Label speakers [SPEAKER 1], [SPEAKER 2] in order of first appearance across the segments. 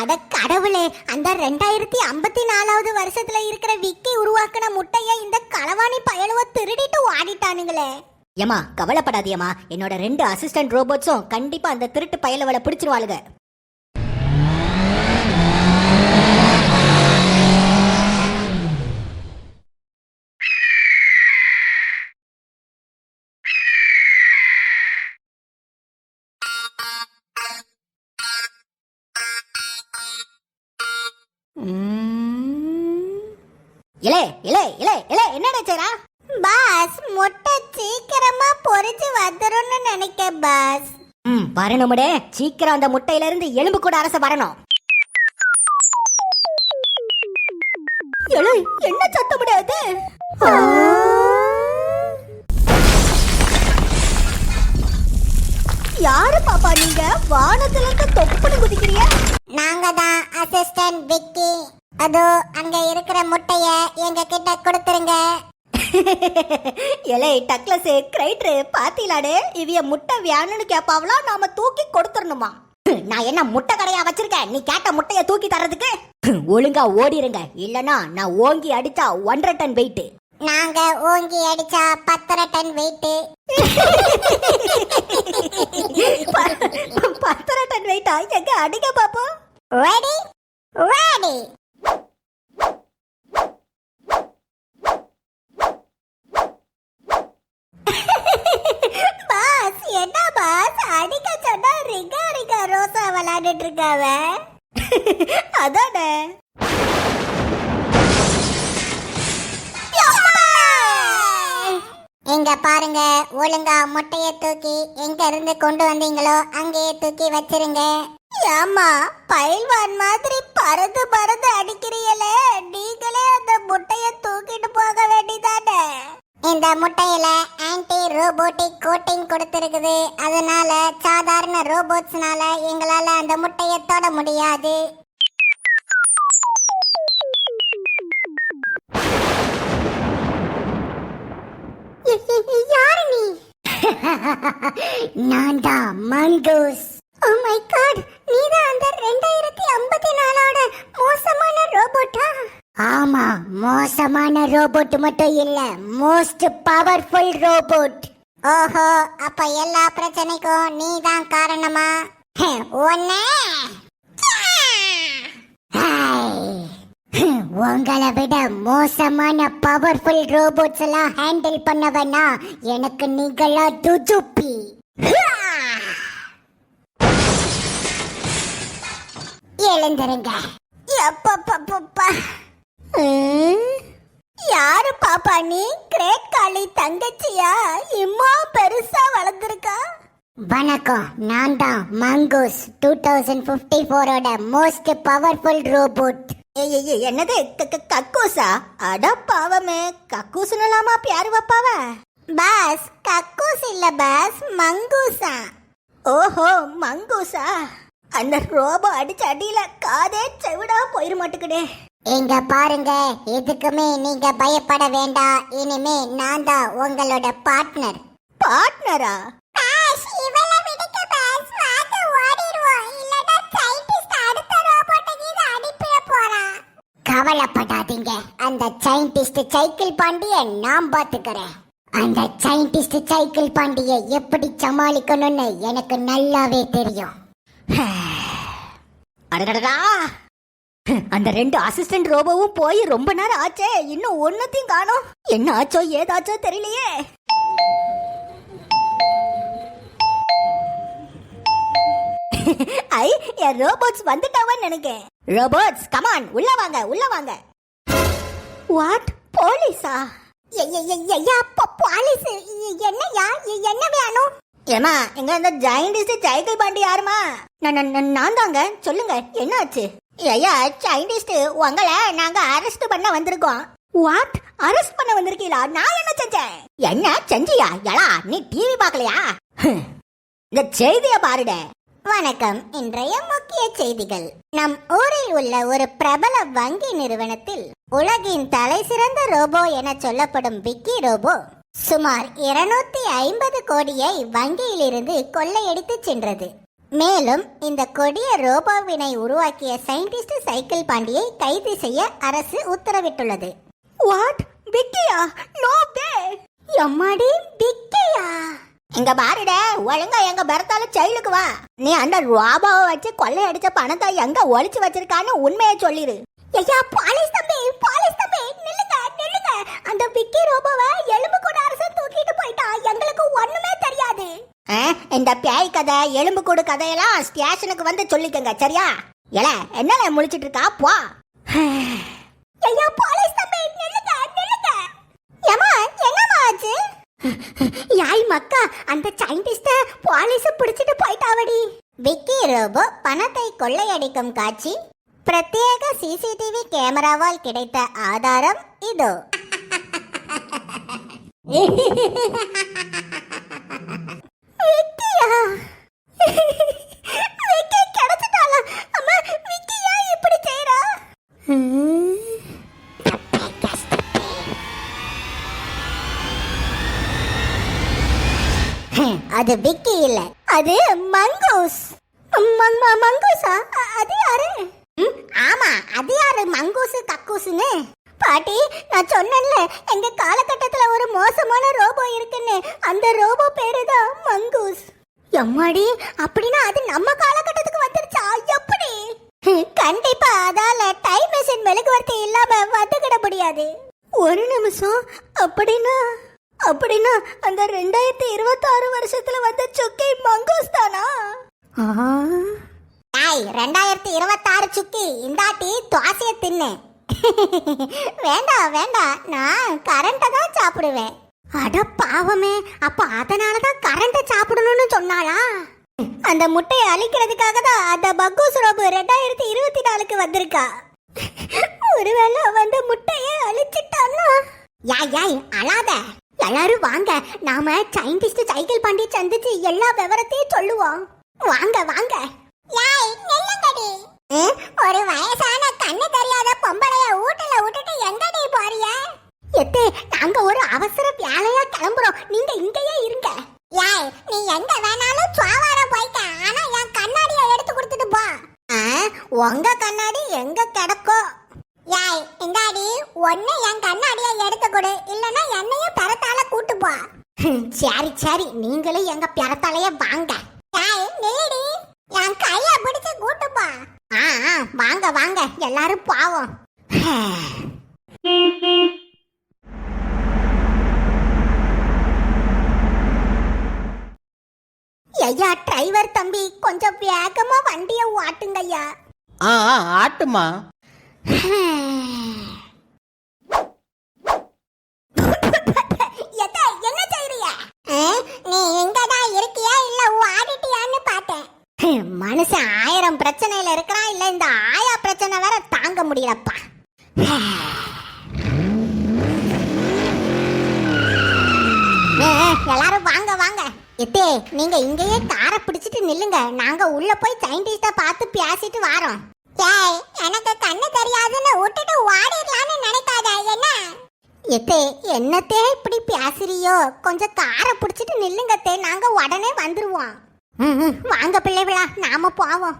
[SPEAKER 1] அட கடவுளே அந்த ரெண்டாயிரத்தி ஐம்பத்தி நாலாவது வருஷத்துல இருக்கிற விக்கி உருவாக்குன முட்டைய இந்த களவாணி பயலுவ திருடிட்டு ஓடிட்டானுங்களே.
[SPEAKER 2] ஏமா கவலைப்படாதியம்மா. என்னோட ரெண்டு அசிஸ்டன்ட் ரோபோட்ஸும் கண்டிப்பா அந்த திருட்டு பயலவளை பிடிச்சிருவாளுங்க. இலே இலே இலே இலே என்னடா சேரா
[SPEAKER 1] பாஸ் முட்டை சீக்கிரமா பொரிச்சு வந்துரும்னு நினைக்க பாஸ்.
[SPEAKER 2] ம் வரணுமுடே சீக்கிரம் அந்த முட்டையில இருந்து எலும்பு கூட அரச வரணும். என்ன சத்த முடியாது யாரு பாப்பா நீங்க? வானத்துல இருந்து தொப்புன்னு குதிக்கிறீங்க?
[SPEAKER 1] நாங்க தான் அசிஸ்டன்ட் விக்கி. அதோ அங்க இருக்கிற முட்டைய எங்க கிட்ட கொடுத்துருங்க.
[SPEAKER 2] எலே டக்ளஸ் கிரைட்ரு பாத்தீலாடே இவிய முட்டை வேணும்னு கேப்பாவளா நாம தூக்கி கொடுத்துடணுமா நான் என்ன முட்டை கடையா வச்சிருக்கேன்? நீ கேட்ட முட்டைய தூக்கி தரதுக்கு ஒழுங்கா ஓடிருங்க. இல்லனா நான் ஓங்கி அடிச்சா ஒன்றரை டன் வெயிட்
[SPEAKER 1] நாங்க ஓங்கி அடிச்சா பத்தரை டன் வெயிட்
[SPEAKER 2] பத்தரை டன் வெயிட்டா எங்க அடிக்க பாப்போம்.
[SPEAKER 1] ரெடி ரெடி பாஸ் என்ன பாஸ்? அடிக்க சொன்னா ரிகா ரிகா ரோசா விளையாடிட்டு இருக்காவ.
[SPEAKER 2] அதானே?
[SPEAKER 1] இங்க பாருங்க ஒழுங்கா முட்டைய தூக்கி எங்க இருந்து கொண்டு வந்தீங்களோ அங்கேயே தூக்கி வச்சிருங்க. ஏமா பயில்வான் மாதிரி பறந்து பறந்து அடிக்கிறீங்களே நீங்களே அந்த முட்டைய தூக்கிட்டு போக வேண்டியதானே இந்த முட்டையில ஆன்டி ரோபோட்டிக் கோட்டிங் கொடுத்திருக்குது. அதனால சாதாரண ரோபோட்ஸ்னால எங்களால அந்த முட்டையை தொட முடியாது. நான் தான் மங்கூஸ். ஓ மை காட் நீ தான் அந்த ரெண்டாயிரத்தி ஐம்பத்தி நாலோட மோசமான ரோபோட்டா? ஆமா மோசமான ரோபோட் மட்டும் இல்ல மோஸ்ட் பவர்ஃபுல் ரோபோட் ஓஹோ அப்ப எல்லா பிரச்சனைக்கும் நீ தான் காரணமா ஒன்னே உங்களை விட மோசமான பவர்ஃபுல் ரோபோட்ஸ் எல்லாம் ஹேண்டில் பண்ணவனா எனக்கு நீங்களா துஜுப்பி எழுந்துருங்க. யாரு பாப்பா நீ? கிரேட் காளி தங்கச்சியா? இம்மா பெருசா வளர்ந்துருக்கா? வணக்கம். நான் தான் மங்கூஸ். டூ தௌசண்ட் ஃபிஃப்டி ஃபோரோட மோஸ்ட் பவர்ஃபுல் ரோபோட்
[SPEAKER 2] என்னது? கக்கூசா? அட பாவமே. கக்கூசுனலாமா பியாரு வப்பாவ?
[SPEAKER 1] பாஸ் கக்கூஸ் இல்ல பாஸ் மங்கூசா.
[SPEAKER 2] ஓஹோ மங்கூசா. அந்த ரோபோ அடிச்ச அடியில காதே செவிடா போயிட மாட்டுக்குடே
[SPEAKER 1] இங்க பாருங்க எதுக்குமே நீங்க பயப்பட வேண்டாம். இனிமே நான் தான் உங்களோட பார்ட்னர்
[SPEAKER 2] பார்ட்னரா
[SPEAKER 1] கவலைப்படாதீங்க. அந்த சயின்டிஸ்ட் சைக்கிள் பாண்டிய நான் பாத்துக்கிறேன் அந்த சயின்டிஸ்ட் சைக்கிள் பாண்டிய எப்படி சமாளிக்கணும்னு எனக்கு நல்லாவே தெரியும்.
[SPEAKER 2] அடடடா அந்த ரெண்டு அசிஸ்டன்ட் ரோபோவும் போய் ரொம்ப நேரம் ஆச்சே. இன்னும் ஒன்னத்தையும் காணோம். என்ன ஆச்சோ ஏதாச்சோ தெரியலையே. ஐ என் ரோபோட்ஸ் வந்துட்டாவான்னு நினைக்கேன். ரோபோட்ஸ் கமான் உள்ள வாங்க உள்ள வாங்க. வாட் போலீஸா?
[SPEAKER 1] ஐயா பாலிஸ். என்னையா என்ன வேணும்
[SPEAKER 2] ஏமா எங்க இந்த ஜெயண்டிஸ்ட் சைக்கிள் பாண்டி யாருமா? நான் நான், தாங்க சொல்லுங்க என்ன ஆச்சு ஐயா உங்களை நாங்க அரெஸ்ட் பண்ண வந்திருக்கோம். வாட் அரெஸ்ட் பண்ண வந்திருக்கீங்களா? நான் என்ன செஞ்சேன்? என்ன செஞ்சியா? எலா நீ டிவி பார்க்கலையா. இந்த செய்திய பாருட.
[SPEAKER 1] வணக்கம். இன்றைய முக்கிய செய்திகள். நம் ஊரில் உள்ள ஒரு பிரபல வங்கி நிறுவனத்தில் உலகின் தலை சிறந்த ரோபோ என சொல்லப்படும் விக்கி ரோபோ சுமார் இருநூத்தி ஐம்பது கோடியை வங்கியிலிருந்து கொள்ளையடித்து சென்றது. மேலும் இந்த கொடிய ரோபோவினை உருவாக்கிய சயின்டிஸ்ட் சைக்கிள் பாண்டியை கைது செய்ய அரசு உத்தரவிட்டுள்ளது.
[SPEAKER 2] வாட் விக்கியா? நோ வே
[SPEAKER 1] எம்மாடி விக்கியா?
[SPEAKER 2] இங்க பாருட ஒழுங்கா எங்க பரத்தால செயலுக்கு வா. நீ அந்த ரோபாவை வச்சு கொள்ளையடிச்ச பணத்தை எங்க ஒளிச்சு வச்சிருக்கான்னு உண்மையை சொல்லிரு.
[SPEAKER 1] ஐயா பாலிஸ் தம்பி பாலிஸ் தம்பி நில்லுங்க நில்லுங்க. அந்த விக்கி ரோபோவை எலும்பு கூட அரசன் தூக்கிட்டு போயிட்டா. எங்களுக்கு ஒண்ணுமே தெரியாது.
[SPEAKER 2] ஆ, இந்த பேய் கதை எலும்பு கூடு கதையெல்லாம் ஸ்டேஷனுக்கு வந்து சொல்லிக்கங்க சரியா? ஏல என்னல முழிச்சிட்டு இருக்கா? போ.
[SPEAKER 1] ஐயா பாலிஸ் தம்பி நில்லுங்க நில்லுங்க ஏமா என்னமா ஆச்சு யாய் மக்கா அந்த சயின்டிஸ்ட போலீஸ் பிடிச்சிட்டு போயிட்டாவடி. விக்கி ரோபோ பணத்தை கொள்ளையடிக்கும் காட்சி. பிரத்யேக சிசிடிவி கேமராவால் கிடைத்த ஆதாரம் இதோ. விக்கியா விக்கி கிடைச்சிட்டாளா அம்மா விக்கி ஏன் இப்படி செய்றா அது விக்கி இல்ல. அது மங்கூஸ். மங்கூஸா? அது யாரு? ஆமா அது யாரு? மங்கூஸ் கக்கூஸ்னு பாட்டி நான் சொன்னேன்ல எங்க காலகட்டத்துல ஒரு மோசமான ரோபோ இருக்குன்னு. அந்த ரோபோ பேரு தான் மங்கூஸ். எம்மாடி அப்படின்னா அது நம்ம காலகட்டத்துக்கு வந்துருச்சா? எப்படி? கண்டிப்பா அதால டைம் மிஷின் மெழுகுவர்த்தி இல்லாம வந்துகிட முடியாது.
[SPEAKER 2] ஒரு நிமிஷம் அப்படின்னா அப்படின்னா அந்த ரெண்டாயிரத்தி இருபத்தாறு வருஷத்துல வந்த சுக்கி மங்கோஸ் தானா
[SPEAKER 1] டாய் ரெண்டாயிரத்தி இருபத்தாறு சுக்கி இந்தாட்டி துவாசிய தின்னு. வேண்டாம் வேண்டாம் நான் கரண்ட்டை தான் சாப்பிடுவேன். அட பாவமே அப்ப அதனால தான் கரண்ட்டை சாப்பிடணும்னு சொன்னாளா? அந்த முட்டையை அழிக்கிறதுக்காக தான் அந்த பக்கூஸ் ரோபு ரெண்டாயிரத்தி இருபத்தி நாலுக்கு வந்திருக்கா. ஒருவேளை அவன் அந்த முட்டையை அழிச்சிட்டான்னா? யாய் யாய் அழாத. எல்லாரும் வாங்க. நாம சயின்டிஸ்ட் சைக்கிள் பாண்டி சந்திச்சு எல்லா விவரத்தையும் சொல்லுவோம். வாங்க வாங்க. ஒரு வயசான கண்ணு தெரியாத பொம்பளைய வீட்டுல விட்டுட்டு எங்கடி போறிய? எத்தே நாங்க ஒரு அவசர வேலையா கிளம்புறோம். நீங்க இங்கேயே இருங்க. யாய் நீ எங்க வேணாலும் சுவாவார போய்க்க. ஆனா என் கண்ணாடிய எடுத்து கொடுத்துட்டு போ. உங்க கண்ணாடி எங்க கிடக்கோ? யாய் இந்தாடி ஒண்ணு என் கண்ணாடிய எடுத்து கொடு. இல்லனா என்னையும் பெறத்தால கூட்டு போ சரி சரி. நீங்களும் எங்க பெறத்தாலைய வாங்க. என் கைய பிடிச்சு கூட்டு போ. ஆ வாங்க வாங்க. எல்லாரும் பாவம். ஐயா டிரைவர் தம்பி கொஞ்சம் வேகமா வண்டிய ஓட்டுங்க ஐயா
[SPEAKER 3] ஆ, ஆட்டுமா
[SPEAKER 1] எத்த, என்ன நீ நீ எங்கதான் இருக்கியா இல்ல ஓடிட்டியான்னு பார்த்தேன்? மனுஷன் ஆயிரம் பிரச்சனையில இருக்கிறான் இல்ல இந்த ஆயா பிரச்சனை வேற தாங்க முடியலப்பா. எல்லாரும் வாங்க வாங்க. எத்தே நீங்க இங்கேயே காரை பிடிச்சிட்டு நில்லுங்க. நாங்க உள்ள போய் சயின்டிஸ்ட பார்த்து பேசிட்டு வாரோம். எனக்கு கண்ணு தெரியாதுன்னு விட்டுட்டு ஓடிடலான்னு நினைக்காத என்ன? எத்தே என்னத்தே இப்படி பேசுறியோ? கொஞ்சம் காரை பிடிச்சிட்டு நில்லுங்கத்தே நாங்க உடனே வந்துருவோம். வாங்க பிள்ளைகளா நாம போவோம்.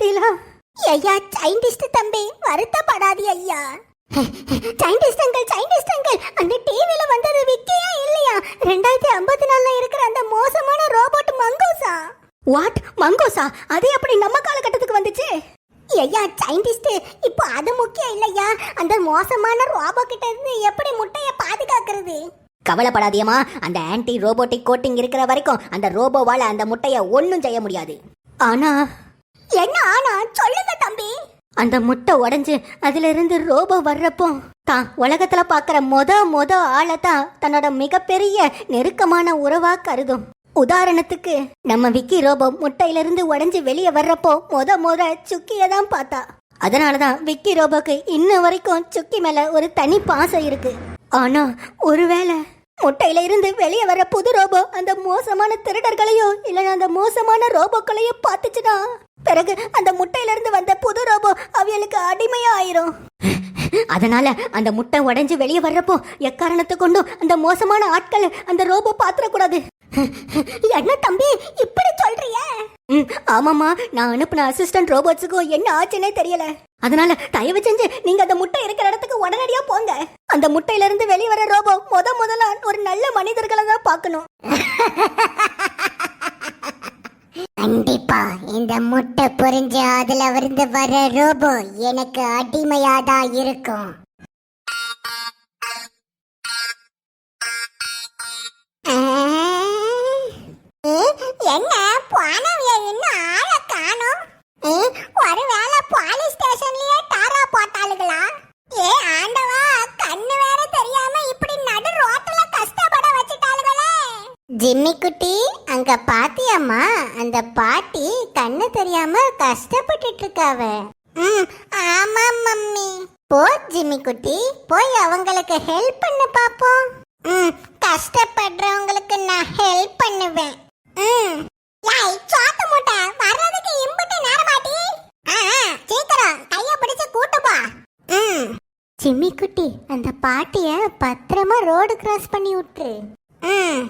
[SPEAKER 2] பார்த்தீங்களா
[SPEAKER 1] ஐயா சைண்டிஸ்ட் தம்பி வருத்தப்படாதி ஐயா. சயின்டிஸ்ட் அங்கிள் அங்கிள் அந்த டிவில வந்தது விக்கியா இல்லையா? ரெண்டாயிரத்தி ஐம்பத்தி நாலுல இருக்கிற அந்த மோசமான ரோபோட் மங்கூசா.
[SPEAKER 2] வாட் மங்கோசா? அது எப்படி நம்ம காலகட்டத்துக்கு வந்துச்சு?
[SPEAKER 1] ஐயா சைண்டிஸ்ட் இப்போ அது முக்கியம் இல்லையா? அந்த மோசமான ரோபோ கிட்ட இருந்து எப்படி முட்டைய பாதுகாக்கிறது?
[SPEAKER 2] கவலைப்படாதியம்மா அந்த ஆன்டி ரோபோட்டிக் கோட்டிங் இருக்கிற வரைக்கும் அந்த ரோபோவால அந்த முட்டைய ஒன்றும் செய்ய முடியாது. ஆனா
[SPEAKER 1] என்ன ஆனா? சொல்லுங்க தம்பி.
[SPEAKER 2] அந்த முட்டை உடைஞ்சு அதுல இருந்து ரோபோ வர்றப்போ தான் உலகத்துல பாக்குற மொத மொத ஆளை தான் தன்னோட மிகப்பெரிய நெருக்கமான உறவா கருதும். உதாரணத்துக்கு நம்ம விக்கி ரோபோ முட்டையில இருந்து வெளியே வர்றப்போ மொத மொத சுக்கியை தான் பார்த்தா. அதனாலதான் விக்கி ரோபோக்கு இன்ன வரைக்கும் சுக்கி மேல ஒரு தனி பாசம் இருக்கு. ஆனா ஒருவேளை முட்டையில இருந்து வெளியே வர புது ரோபோ அந்த மோசமான திருடர்களையோ இல்லைன்னா அந்த மோசமான ரோபோக்களையோ பார்த்துச்சுன்னா பிறகு அந்த முட்டையிலிருந்து வந்த புது ரோபோ அவளுக்கு அடிமையா ஆயிரும் அதனால அந்த முட்டை உடைஞ்சு வெளியே வர்றப்போ எக்காரணத்தை கொண்டும் அந்த மோசமான ஆட்கள் அந்த ரோபோ பாத்திரக்கூடாது என்ன தம்பி இப்படி சொல்றிய? ம் நான் அனுப்பின அசிஸ்டன்ட் ரோபோட்ஸுக்கும் என்ன ஆச்சுன்னே தெரியல. அதனால தயவு செஞ்சு நீங்க அந்த முட்டை இருக்கிற இடத்துக்கு உடனடியா போங்க. அந்த முட்டையில இருந்து வெளியே வர ரோபோ முத முதல்ல ஒரு நல்ல மனிதர்களை தான் பார்க்கணும்.
[SPEAKER 1] கண்டிப்பா. இந்த முட்டை புரிஞ்சு அதுல இருந்து வர ரோபோ எனக்கு அடிமையாதான் இருக்கும். என்ன? போனவிய இன்னும் ஆள காணோம்? ஒருவேளை போலீஸ் ஸ்டேஷன்லயே டாரா போட்டாளுங்களா ஏ ஆண்டவா கண்ணு வேற தெரியாம இப்படி நடு ரோட்ல கஷ்டப்பட வச்சுட்டாளுங்களே ஜிம்மி குட்டி அங்க பாத்தியாம்மா அந்த பாட்டி கண்ணு தெரியாம கஷ்டப்பட்டுட்டு இருக்காவ ம் ஆமா மம்மி. போ ஜிம்மி குட்டி. போய் அவங்களுக்கு ஹெல்ப் பண்ண பாப்போம். ம் கஷ்டப்படுறவங்களுக்கு நான் ஹெல்ப் பண்ணுவேன். ம். லை சோத்து மூட்டை வர்றதுக்கு இம்புட்டு நேரமாட்டி. ஆ ஆ, சீக்கிரம். கைய பிடிச்சு கூட்டு போ. ம். ஜிம்மி குட்டி அந்த பாட்டிய பத்திரமா ரோடு கிராஸ் பண்ணி விட்டுரு. ம்.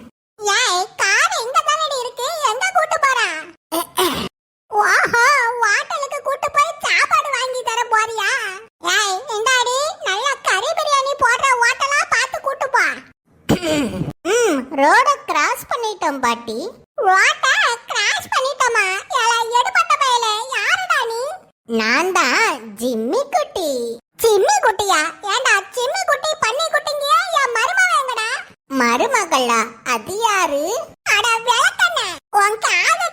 [SPEAKER 1] பண்ணிட்டோம் பாட்டி. ரோட்ட கிராஷ் பண்ணிட்டோமா? ஏல எடுபட்ட பயல யாருடா நீ? நான் தான் ஜிம்மி குட்டி. ஜிம்மி குட்டியா? ஏண்டா ஜிம்மி குட்டி பண்ணி குட்டிங்க என் மருமக எங்கடா? மருமகளா? அது யாரு? அட விளக்கண்ணே உன் காதை